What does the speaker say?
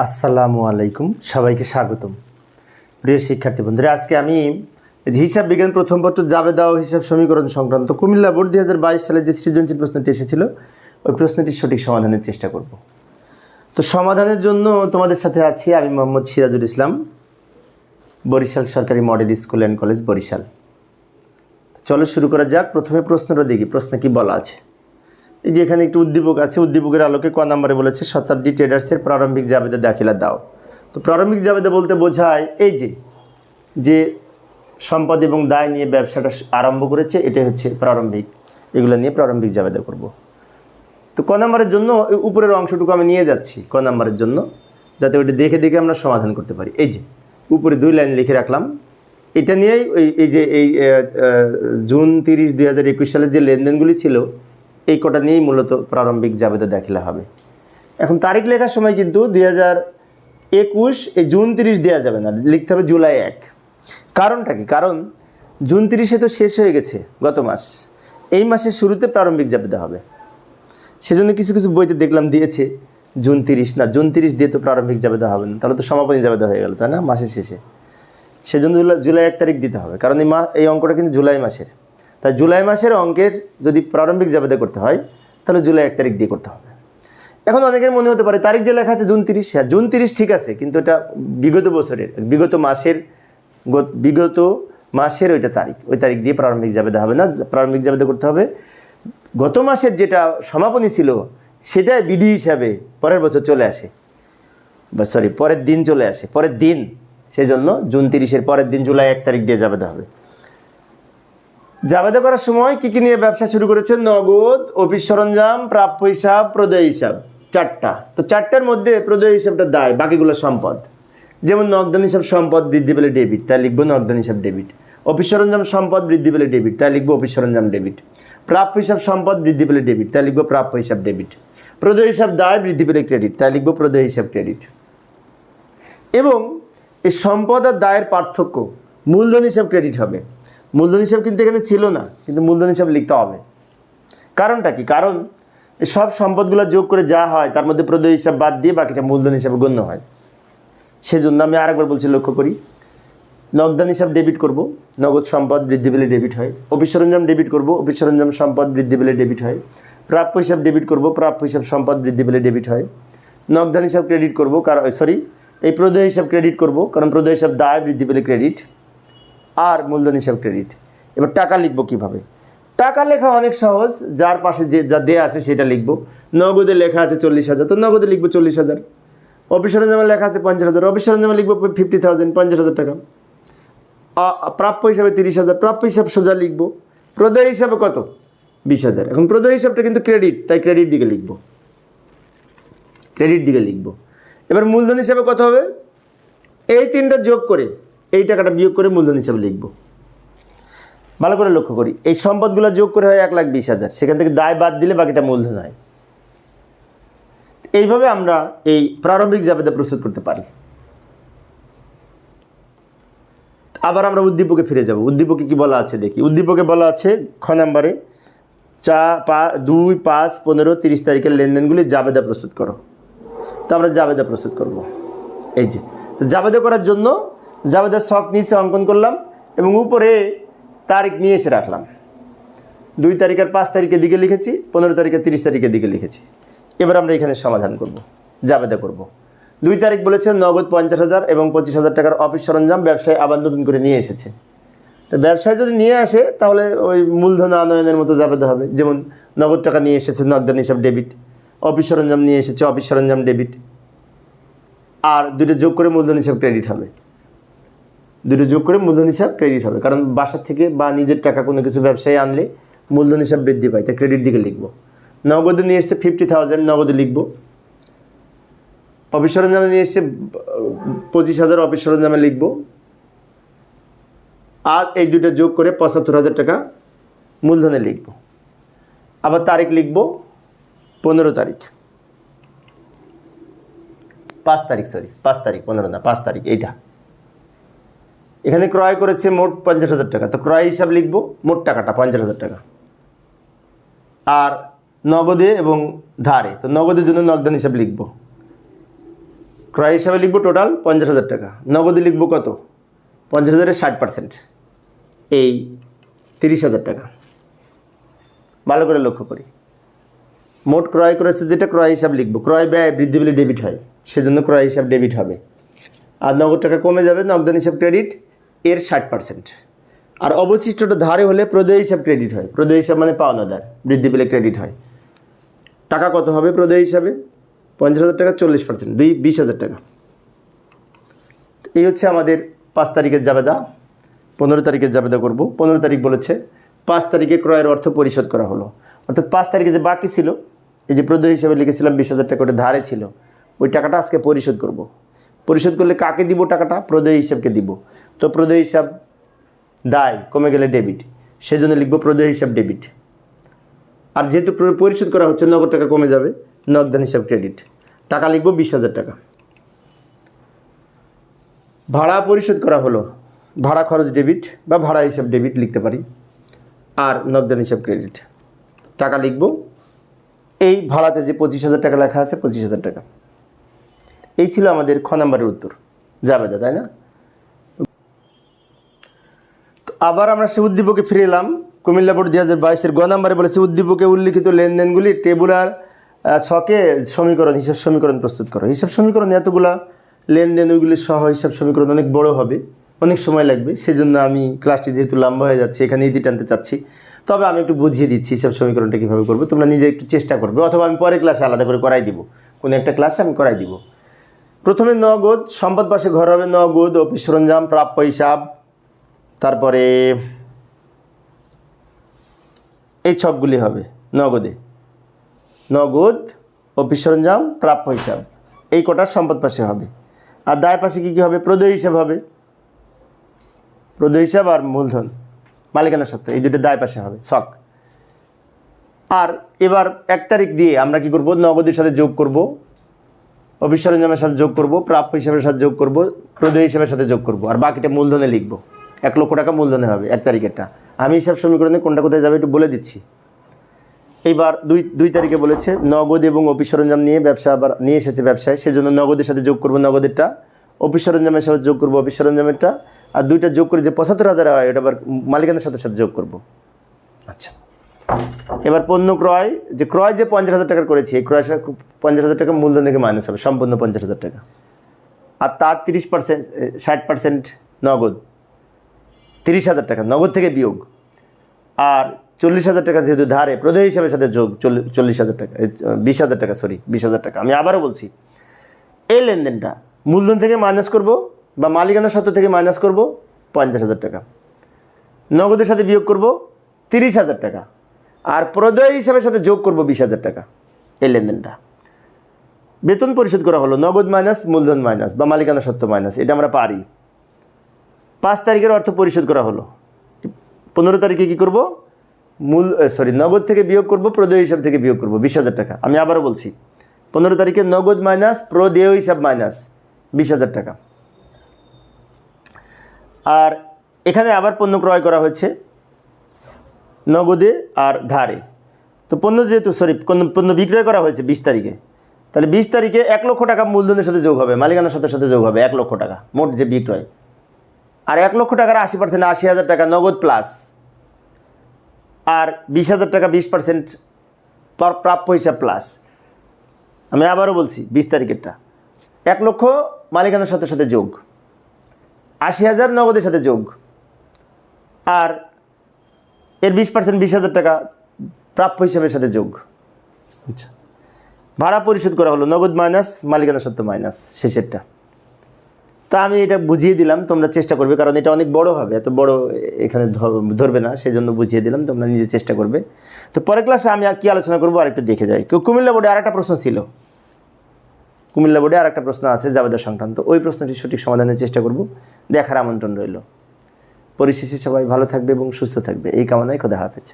আসসালামু আলাইকুম, সবাইকে স্বাগতম। প্রিয় শিক্ষার্থী বন্ধুরা, আজকে আমি হিসাব বিজ্ঞান প্রথম পত্র জাবেদা ও হিসাব সমীকরণ সংক্রান্ত কুমিল্লা বোর্ড দুই হাজার বাইশ সালে যে সৃজনশীল প্রশ্নটি এসেছিল, ওই প্রশ্নটির সঠিক সমাধানের চেষ্টা করব। তো সমাধানের জন্য তোমাদের সাথে আছি আমি মোহাম্মদ সিরাজুল ইসলাম, বরিশাল সরকারি model school and college Barishal. চলো শুরু করা যাক, প্রথমে প্রশ্নটা দেখি, প্রশ্নে কি বলা আছে? এই যে এখানে একটু উদ্দীপক আছে, উদ্দীপকের আলোকে ক নম্বরে বলেছে, শতাব্দী ট্রেডার্সের প্রারম্ভিক জাবেদা দাখিলা দাও। তো প্রারম্ভিক জাবেদা বলতে বোঝায় এই যে যে সম্পদ এবং দায় নিয়ে ব্যবসাটা আরম্ভ করেছে, এটাই হচ্ছে প্রারম্ভিক। এগুলো নিয়ে প্রারম্ভিক জাবেদা করব। তো ক নম্বরের জন্য উপরের অংশটুকু আমি নিয়ে যাচ্ছি ক নম্বরের জন্য, যাতে ওইটা দেখে দেখে আমরা সমাধান করতে পারি। এই যে, উপরে দুই লাইন লিখে রাখলাম। এটা নিয়েই ওই, এই যে এই জুন তিরিশ দুই হাজার একুশ সালের যে লেনদেনগুলি ছিল এই কটা নিয়েই মূলত প্রারম্ভিক জাবেদা দাখিলা হবে। এখন তারিখ লেখার সময় কিন্তু দুই হাজার একুশ এই জুন তিরিশ দেওয়া যাবে না, লিখতে হবে জুলাই এক। কারণটা কি? কারণ জুন তিরিশে তো শেষ হয়ে গেছে গত মাস। এই মাসের শুরুতে প্রারম্ভিক জাবেদা হবে। সেজন্য কিছু কিছু বইতে দেখলাম দিয়েছে জুন তিরিশ না, জুন তিরিশ দিয়ে তো প্রারম্ভিক জাবেদা হবে না, তাহলে তো সমাপনী জাবেদা হয়ে গেল, তাই না? মাসের শেষে। সেজন্য জুলাই- জুলাই এক তারিখ দিতে হবে, কারণ এই মা এই অঙ্কটা কিন্তু জুলাই মাসের। তাই জুলাই মাসের অঙ্কের যদি প্রারম্ভিক জাবেদা করতে হয়, তাহলে জুলাই এক তারিখ দিয়ে করতে হবে। এখন অনেকের মনে হতে পারে, তারিখ যে লেখা আছে জুন তিরিশ হ্যাঁ জুন তিরিশ ঠিক আছে, কিন্তু এটা বিগত বছরের, বিগত মাসের, গত- বিগত মাসের ওইটা তারিখ, ওই তারিখ দিয়ে প্রারম্ভিক জাবেদা হবে না, প্রারম্ভিক জাবেদা করতে হবে। গত মাসের যেটা সমাপনী ছিল সেটা বিডি হিসাবে পরের বছর চলে আসে। বা সরি পরের দিন চলে আসে, পরের দিন, সেজন্য জুন তিরিশের পরের দিন জুলাই এক তারিখ দিয়ে জাবেদা হবে। জাবেদা করার সময় কি কি নিয়ে ব্যবসা শুরু করেছে নগদ, অফিস সরঞ্জাম, প্রাপ্য হিসাব, প্রদেয় হিসাব। চারটা। তো চারটার মধ্যে প্রদেয় হিসাবটা দায়, বাকিগুলো সম্পদ। যেমন নগদান হিসাব সম্পদ বৃদ্ধি পেলে ডেবিট, তাই লিখব নগদান হিসাব ডেবিট। অফিস সরঞ্জাম সম্পদ বৃদ্ধি পেলে ডেবিট, তাই লিখব অফিস সরঞ্জাম ডেবিট। প্রাপ্য হিসাব সম্পদ বৃদ্ধি পেলে ডেবিট, তাই লিখব প্রাপ্য হিসাব ডেবিট। প্রদেয় হিসাব দায় বৃদ্ধি পেলে ক্রেডিট, তাই লিখব প্রদেয় হিসাব ক্রেডিট। এবং এই সম্পদ আর দায়ের পার্থক্য, মূলধন হিসাব ক্রেডিট হবে। মূলধন হিসাব কিন্তু এখানে ছিল না, কিন্তু মূলধন হিসাব লিখতে হবে। কারণটা কি? কারণ সব সম্পদগুলো যোগ করে যা হয়, তার মধ্যে প্রদেয় হিসাব বাদ দিয়ে বাকিটা মূলধন হিসাবে গণ্য হয়। সেজন্য আমি আরেকবার বলছি, লক্ষ্য করি, নগদান হিসাব ডেবিট করব, নগদ সম্পদ বৃদ্ধি পেলে ডেবিট হয়। অফিস সরঞ্জাম ডেবিট করব, অফিস সরঞ্জাম সম্পদ বৃদ্ধি পেলে ডেবিট হয়। প্রাপ্য হিসাব ডেবিট করব, প্রাপ্য হিসাব সম্পদ বৃদ্ধি পেলে ডেবিট হয়। নগদান হিসাব ক্রেডিট করব, কারণ সরি এই প্রদেয় হিসাব ক্রেডিট করব, কারণ প্রদেয় হিসাব দায় বৃদ্ধি পেলে ক্রেডিট আর মূলধন হিসাব ক্রেডিট এবার টাকা লিখব কীভাবে? টাকা লেখা অনেক সহজ, যার পাশে যে যা দেয়া আছে সেটা লিখব। নগদে লেখা আছে চল্লিশ হাজার, তো নগদে লিখব চল্লিশ হাজার। অফিস সরঞ্জামে লেখা আছে পঞ্চাশ হাজার, অফিস সরঞ্জামে লিখব ফিফটি থাউজেন্ড, পঞ্চাশ হাজার টাকা। প্রাপ্য হিসাবে তিরিশ হাজার, প্রাপ্য হিসাব সোজা লিখব। প্রদেয় হিসাবে কত? বিশ হাজার। এখন প্রদেয় হিসাবটা কিন্তু ক্রেডিট তাই ক্রেডিট দিকে লিখব। ক্রেডিট দিকে লিখব। এবার মূলধন হিসাবে কত হবে? এই তিনটা যোগ করে এই টাকাটা বিয়োগ করে মূলধন হিসাবে লিখব। ভালো করে লক্ষ্য করি, এই সম্পদগুলো যোগ করে হয় এক লাখ বিশ হাজার, সেখান থেকে দায় বাদ দিলে বাকিটা মূলধন হয়। এইভাবে আমরা এই প্রারম্ভিক জাবেদা প্রস্তুত করতে পারি। আবার আমরা উদ্দীপকে ফিরে যাব। উদ্দীপকে কি বলা আছে দেখি। উদ্দীপকে বলা আছে খ নাম্বারে, চা পা দুই পাঁচ পনেরো তিরিশ তারিখের লেনদেনগুলি জাবেদা প্রস্তুত করো। তো আমরা জাবেদা প্রস্তুত করব। এই যে, তো জাবেদা করার জন্য জাবেদার শখ নিচে অঙ্কন করলাম এবং উপরে তারিখ নিয়ে এসে রাখলাম। দুই তারিখের পাঁচ তারিখের দিকে লিখেছি, পনেরো তারিখের তিরিশ তারিখের দিকে লিখেছি। এবার আমরা এখানে সমাধান করব, জাবেদা করব। দুই তারিখ বলেছে নগদ পঞ্চাশ হাজার এবং পঁচিশ হাজার টাকার অফিস সরঞ্জাম ব্যবসায় আবার নতুন করে নিয়ে এসেছে। তো ব্যবসায় যদি নিয়ে আসে, তাহলে ওই মূলধন আনয়নের মতো জাবেদা হবে। যেমন নগদ টাকা নিয়ে এসেছে নগদান হিসাব ডেবিট, অফিস সরঞ্জাম নিয়ে এসেছে অফিস সরঞ্জাম ডেবিট, আর দুটো যোগ করে মূলধন হিসাব ক্রেডিট হবে। দুটো যোগ করে মূলধন হিসাব ক্রেডিট হবে। কারণ বাসার থেকে বা নিজের টাকা কোনো কিছু ব্যবসায় আনলে মূলধন হিসাব বৃদ্ধি পায়, তাই ক্রেডিট দিকে লিখব। নগদে নিয়ে এসছে ফিফটি থাউজেন্ড নগদে লিখব। অফিস সরঞ্জামে নিয়ে এসছে পঁচিশ হাজার অফিস সরঞ্জামে লিখব। আর এই দুটো যোগ করে পঁচাত্তর হাজার টাকা মূলধনে লিখব। আবার তারিখ লিখব পনেরো তারিখ। পাঁচ তারিখ সরি পাঁচ তারিখ, পনেরো না, পাঁচ তারিখ, এইটা। এখানে ক্রয় করেছে মোট পঞ্চাশ হাজার টাকা। তো ক্রয় হিসাব লিখব, মোট টাকাটা, পঞ্চাশ হাজার টাকা। আর নগদে এবং ধারে, তো নগদের জন্য নগদান হিসাব লিখব। ক্রয় হিসাবে লিখব টোটাল পঞ্চাশ হাজার টাকা। নগদে লিখব কত? পঞ্চাশ হাজারের ষাট পার্সেন্ট এই তিরিশ হাজার টাকা। ভালো করে লক্ষ্য করি। মোট ক্রয় করেছে যেটা ক্রয় হিসাব লিখব। ক্রয় ব্যয় বৃদ্ধি পেলে ডেবিট হয়। সেজন্য ক্রয় হিসাব ডেবিট হবে। আর নগদ টাকা কমে যাবে, নগদান হিসাব ক্রেডিট এর ষাট পার্সেন্ট আর অবশিষ্টটা ধারে হলে প্রদেয় হিসাব ক্রেডিট হয়। প্রদেয় হিসাব মানে পাওনাদার, বৃদ্ধি পেলে ক্রেডিট হয়। টাকা কত হবে প্রদেয় হিসাবে? পঞ্চাশ হাজার টাকা, চল্লিশ পার্সেন্ট দুই, বিশ হাজার টাকা। এই হচ্ছে আমাদের পাঁচ তারিখের জাবেদা। পনেরো তারিখের জাবেদা করব। পনেরো তারিখ বলেছে, পাঁচ তারিখে ক্রয়ের অর্থ পরিশোধ করা হলো। অর্থাৎ পাঁচ তারিখে যে বাকি ছিল, এই যে প্রদেয় হিসাবে লিখেছিলাম বিশ হাজার টাকা ধারে ছিল। ওই টাকাটা আজকে পরিশোধ করব। পরিশোধ করলে কাকে দিব টাকাটা? প্রদেয় হিসাবকে দিব। তো প্রদেয় হিসাব দায়, কমে গেলে ডেবিট সেই জন্য লিখব প্রদেয় হিসাব ডেবিট আর যেহেতু পরিশোধ করা হচ্ছে, নগদ টাকা কমে যাবে, নগদান হিসাব ক্রেডিট টাকা লিখব বিশ হাজার টাকা। ভাড়া পরিশোধ করা হলো, ভাড়া খরচ ডেবিট বা ভাড়া হিসাব ডেবিট লিখতে পারি, আর নগদান হিসাব ক্রেডিট টাকা লিখব, এই ভাড়াতে যে পঁচিশ হাজার টাকা লেখা আছে, পঁচিশ হাজার টাকা। এই ছিল আমাদের খ নাম্বারের উত্তর। জাবেদা তাই না? তো আবার আমরা সে উদ্দীপকে ফিরে এলাম। কুমিল্লা বোর্ড দুই হাজার বাইশের গ নাম্বারে বলেছে উদ্দীপকে উল্লিখিত লেনদেনগুলি টেবুলার ছকে সমীকরণ, হিসাব সমীকরণ প্রস্তুত করো। হিসাব সমীকরণ এতগুলা, লেনদেন ওইগুলি সহ হিসাব সমীকরণ অনেক বড় হবে, অনেক সময় লাগবে। সেজন্য আমি ক্লাসটি যেহেতু লম্বা হয়ে যাচ্ছে এখানে ইতি টানতে চাচ্ছি। তবে আমি একটু বুঝিয়ে দিচ্ছি হিসাব সমীকরণটা কীভাবে করব। তোমরা নিজে একটু চেষ্টা করবে, অথবা আমি পরে ক্লাসে আলাদা করে করাই দিব। কোনো একটা ক্লাসে আমি করাই দিব। প্রথমে নগদ সম্পদ পাশে ঘর হবে নগদ, অফিস সরঞ্জাম, প্রাপ্য হিসাব, তারপরে এই ছকগুলি হবে নগদে। নগদ, অফিস সরঞ্জাম, প্রাপ্য হিসাব, এই কটার সম্পদ পাশে হবে। আর দায় পাশে কী কী হবে? প্রদেয় হিসাব হবে। প্রদেয় হিসাব আর মূলধন, মালিকানা সত্ত্ব, এই দুটো দায় পাশে হবে, ছক। আর এবার এক তারিখ দিয়ে আমরা কি করব? নগদের সাথে যোগ করব। অফিস সরঞ্জামের সাথে যোগ করব, প্রাপ্য হিসাবের সাথে যোগ করব, প্রদেয় হিসাবের সাথে যোগ করব। আর বাকিটা মূলধনে লিখব। এক লক্ষ টাকা মূলধনে হবে এক তারিখেরটা। আমি হিসাব সমীকরণে কোনটা কোথায় যাবে একটু বলে দিচ্ছি। এইবার দুই দুই তারিখে বলেছে, নগদ এবং অফিস সরঞ্জাম নিয়ে ব্যবসা আবার নিয়ে এসেছে ব্যবসায়, সেজন্য নগদের সাথে যোগ করব নগদেরটা। অফিস সরঞ্জামের সাথে যোগ করব অফিস সরঞ্জামেরটা আর দুইটা যোগ করে যে পঁচাত্তর হাজার হয়, ওটা আবার মালিকানার সাথে সাথে যোগ করব। আচ্ছা। এবার পণ্য ক্রয়, যে ক্রয় যে পঞ্চাশ হাজার টাকার করেছি, এই ক্রয় পঞ্চাশ হাজার টাকা মূলধন থেকে মাইনাস হবে, সম্পূর্ণ পঞ্চাশ হাজার টাকা। আর তার তিরিশ পার্সেন্ট ষাট পার্সেন্ট নগদ। তিরিশ হাজার টাকা, নগদ থেকে বিয়োগ। আর চল্লিশ হাজার টাকা যেহেতু ধারে, প্রদেয় হিসাবের সাথে যোগ চল্লি- চল্লিশ হাজার টাকা বিশ হাজার টাকা সরি বিশ হাজার টাকা। আমি আবারও বলছি, এই লেনদেনটা মূলধন থেকে মাইনাস করব বা মালিকানা সত্ত্ব থেকে মাইনাস করব পঞ্চাশ হাজার টাকা। নগদের সাথে বিয়োগ করব তিরিশ হাজার টাকা। আর প্রদেয় হিসাবের সাথে যোগ করব বিশ হাজার টাকা এই লেনদেনটা। বেতন পরিশোধ করা হলো, নগদ মাইনাস, মূলধন মাইনাস বা মালিকানা সত্ত্ব মাইনাস, এটা আমরা পারি। পাঁচ তারিখের অর্থ পরিশোধ করা হলো। পনেরো তারিখে কী করব? মূল সরি নগদ থেকে বিয়োগ করব, প্রদেয় হিসাব থেকে বিয়োগ করব, বিশ হাজার টাকা। আমি আবারও বলছি, পনেরো তারিখে নগদ মাইনাস, প্রদেয় হিসাব মাইনাস, বিশ হাজার টাকা। আর এখানে আবার পণ্য ক্রয় করা হয়েছে। নগদে আর ধারে। তো পণ্য যেহেতু সরি পণ্য বিক্রয় করা হয়েছে বিশ তারিখে, তাহলে বিশ তারিখে এক লক্ষ টাকা মূলধনের সাথে যোগ হবে মালিকানার সাথে সাথে যোগ হবে এক লক্ষ টাকা, মোট যে বিক্রয়। আর এক লক্ষ টাকার আশি পার্সেন্ট আশি হাজার টাকা নগদ প্লাস আর বিশ হাজার টাকা বিশ পার্সেন্ট প্রাপ্য হিসাব প্লাস আমি আবারও বলছি, বিশ তারিখেরটা। এক লক্ষ মালিকানার সাথে সাথে যোগ, আশি হাজার নগদের সাথে যোগ, আর এর বিশ পার্সেন্ট বিশ হাজার টাকা প্রাপ্য হিসাবের সাথে যোগ। আচ্ছা। ভাড়া পরিশোধ করা হলো নগদ মাইনাস মালিকানা সত্ত্ব মাইনাস শেষেরটা। তা আমি এটা বুঝিয়ে দিলাম তোমরা চেষ্টা করবে কারণ এটা অনেক বড় হবে এত বড় এখানে ধরবে না সেই জন্য বুঝিয়ে দিলাম তোমরা নিজে চেষ্টা করবে। তো পরের ক্লাসে আমি আর কি আলোচনা করব আর একটু দেখে যাই। কুমিল্লা বোর্ডে আরেকটা প্রশ্ন ছিল। কুমিল্লা বোর্ডে আরেকটা প্রশ্ন আছে জাবেদা সংক্রান্ত। ওই প্রশ্নটি সঠিক সমাধানের চেষ্টা করব দেখার আমন্ত্রণ রইল। পরিশেষে সবাই ভালো থাকবে এবং সুস্থ থাকবে। এই কামনায় খোদা হাফেজ।